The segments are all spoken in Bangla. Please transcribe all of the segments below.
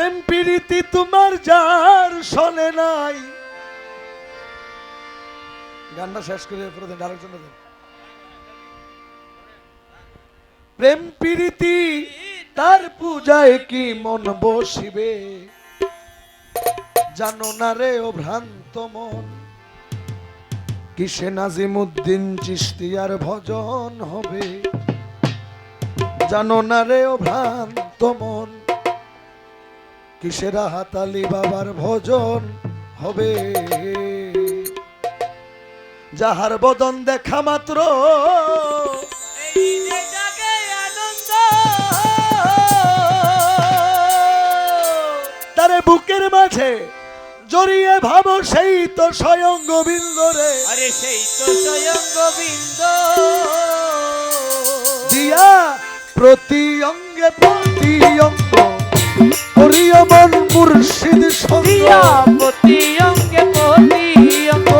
প্রেম প্রীতি তোমার যার শোনে নাই। গানটা শেষ করে প্রথম আরেকজন দেন। প্রেম প্রীতি তার পূজায় কি মন বসিবে? জানো না রে ও ভ্রান্ত মন, কিসে নাজিমুদ্দিন চিস্তিয়ার ভজন হবে? জানো না রে ও ভ্রান্ত মন কিসের হাতালি বাবার ভজন হবে? যাহার বদন দেখা মাত্র তারে বুকের মাঝে জড়িয়ে ভাবো সেই তো স্বয়ং গোবিন্দ রে। আরে সেই তো স্বয়ং গোবিন্দ। দিয়া প্রতি অঙ্গে প্রতি অঙ্গ মন মুর্শিদ প্রতি অঙ্গে প্রতি অঙ্গ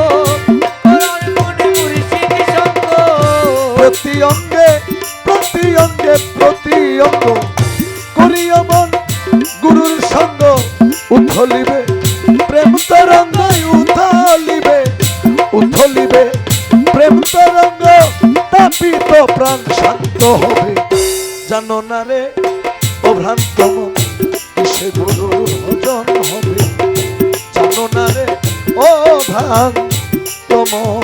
প্রতি অঙ্গে প্রতি অঙ্গে প্রতি অঙ্গ। করিও মন গুরুর সঙ্গ উথলিবে প্রেম তরঙ্গ উথলিবে উথলিবে। প্রেম তরঙ্গ তাপিত প্রাণ শান্ত হবে। জানো না রে ও ভ্রান্ত মন। কিসে গুরু ভজন হবে। জানো না রে ও ভাগ মন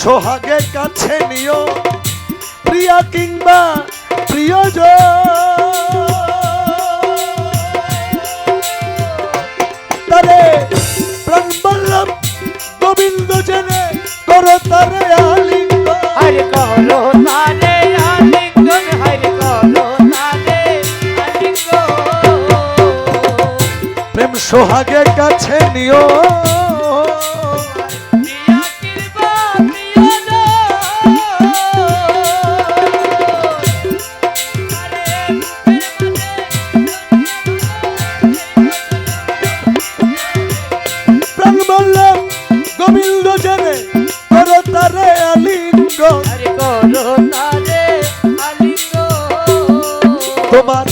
সোহাগে কাছে নিও। প্রিয়া কিংবা তারে প্রাণ বল্লভ গোবিন্দ জেনে করো তারে আলিঙ্গ হরে করো তারে আলিঙ্গন হরে করো তারে আলিঙ্গন। প্রেম সোহাগে কাছে নিও। তোমার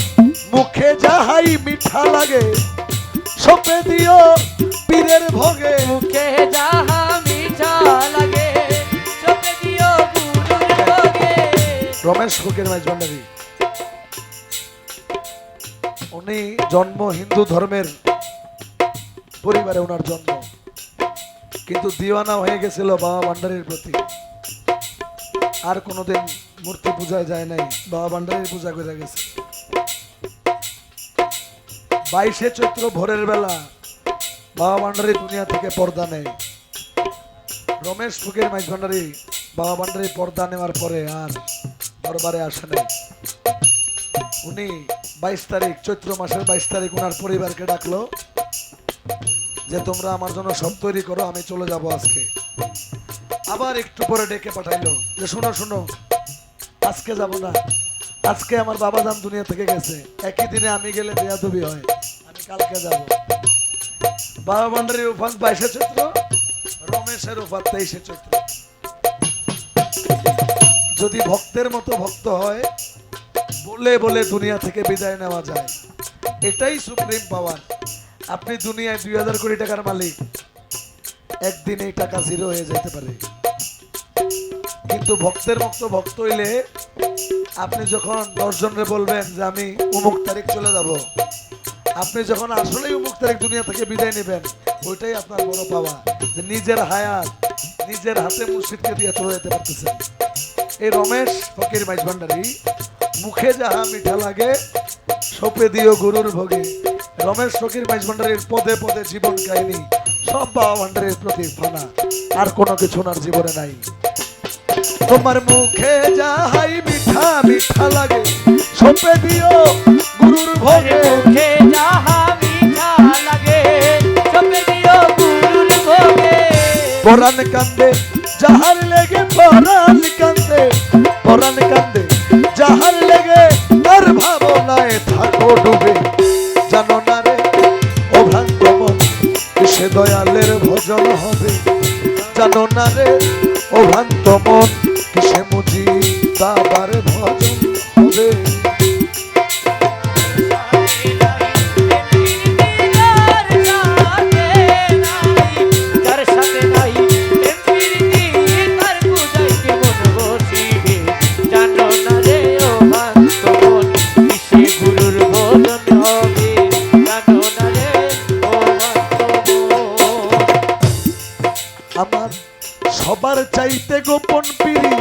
মুখে যাহাই মিঠা লাগে সপে দিও পীরের ভোগে। মুখে যাহা মিঠা লাগে চোখে দিও গুরুর ভোগে। রমেশ ফকির মাইজ ভান্ডারী। উনি জন্ম হিন্দু ধর্মের পরিবারে ওনার জন্ম। কিন্তু দিওয়ানা হয়ে গেছিল বাবা ভান্ডারীর প্রতি। আর কোনোদিন মূর্তি পূজায় যায় নাই বাবা ভান্ডারীর পূজা করে গেছে। বাইশে চৈত্র ভোরের বেলা বাবা ভান্ডারী দুনিয়া থেকে পর্দা নেয়। রমেশ ফুকের মাইজ ভান্ডারী বাবা ভান্ডারী পর্দা নেওয়ার পরে আর দরবারে আসে নাই। উনি বাইশ তারিখ, চৈত্র মাসের বাইশ তারিখ ওনার পরিবারকে ডাকলো যে, তোমরা আমার জন্য সব তৈরি করো, আমি চলে যাব আজকে। আবার একটু পরে ডেকে পাঠাইলো যে, শোনো শোনো, আজকে যাব না। আজকে আমার বাবা জান দুনিয়া থেকে গেছে। একই দিনে আমি গেলে বেয়াদবি হয়। আমি কালকে যাব। বাবা ভান্ডারির উফান বাইশে চৈত্র, রমেশের উফান তেইশে চৈত্র। যদি ভক্তের মতো ভক্ত হয়, বলে বলে দুনিয়া থেকে বিদায় নেওয়া যায়। এটাই সুপ্রিম পাওয়ার। আপনি দুনিয়ায় দুই হাজার কোটি টাকার মালিক। একদিন এই টাকা জিরো হয়ে যেতে পারে। কিন্তু ভক্তের মতো ভক্ত হইলে আপনি যখন দশজনরে বলবেন যে আমি উমুক তারিখ চলে যাব, আপনি যখন আসলেই উমুক তারিখ দুনিয়া থেকে বিদায় নেবেন, ওইটাই আপনার বড় পাওয়া যে নিজের হায়াত, নিজের হাতে মুর্শিদকে দিয়ে চলে যেতে পারতেছেন। এই রমেশ ফকির মাইজ ভান্ডারী, মুখে যাহা মিঠা লাগে, সপে দিও গুরুর ভোগে। রমেশ ফকির মাইজ ভান্ডারীর পদে পদে জীবন কাহিনী, সব বাবা ভান্ডারের প্রতি ফানা। আর কোনো কিছু ওনার জীবনে নাই। তোমার মুখে যাহাই মিঠা মিঠা লাগে সপে দিও গুরুর ভোগে। মুখে যাহা মিঠা লাগে চোখে দিও গুরুর ভোগে। পরাণ কান্দে যাহার লেগে পরাণ কান্দে পরাণ কান্দে যাহার লেগে তার ভাবনায় থাকো ডুবে। জানো না রে ও ভ্রান্ত মন সে দয়ালের ভজন হবে? জানো না রে ও ভ্রান্ত মন কিসে বাবার ভজন হবে? আমার সবার চাইতে গোপন পিড়ি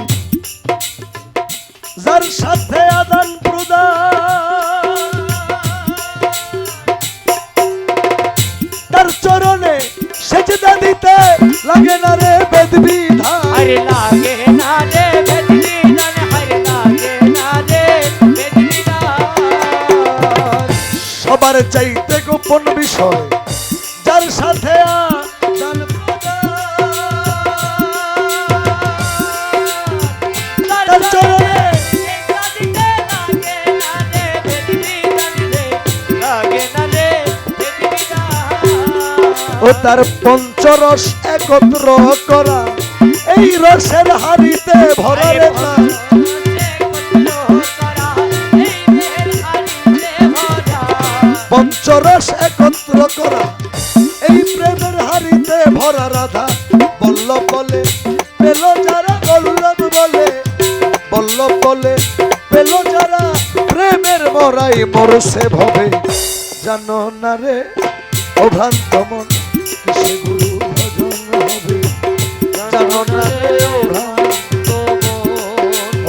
যার সাথে আদান প্রদান। তার চরণে সেজদা দিতে লাগে না রে বেদ বিধান হরে লাগে না রে লাগে না রে সবার চাইতে গোপন বিষয় যার সাথে ও তার পঞ্চরস একত্র করা। এই রসের হাড়িতে ভরা রে পঞ্চরস একত্র করা। এই প্রেমের হাড়িতে ভরা রাধা। বল্লভ বলে পেল যারা বল্লভ বলে। বল্লভ বলে পেল যারা প্রেমের মরাই মরছে ভবে। জানো না রে অভ্রান্ত মন।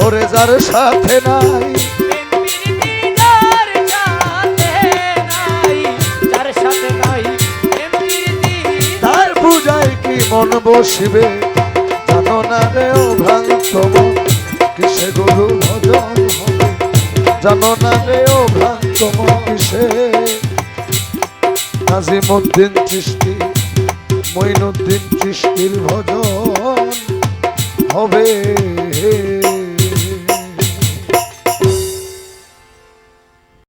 ওরে। যার সাথে নাই, তার পূজায় কি মন বসিবে? জানো না রে ও ভ্রান্ত কিসে গুরু ভজন হবে? জানো না রে ও ভ্রান্ত কিসে? নাজিমুদ্দিন চিস্তি মঈনুদ্দিন সৃষ্টির ভজন হবে।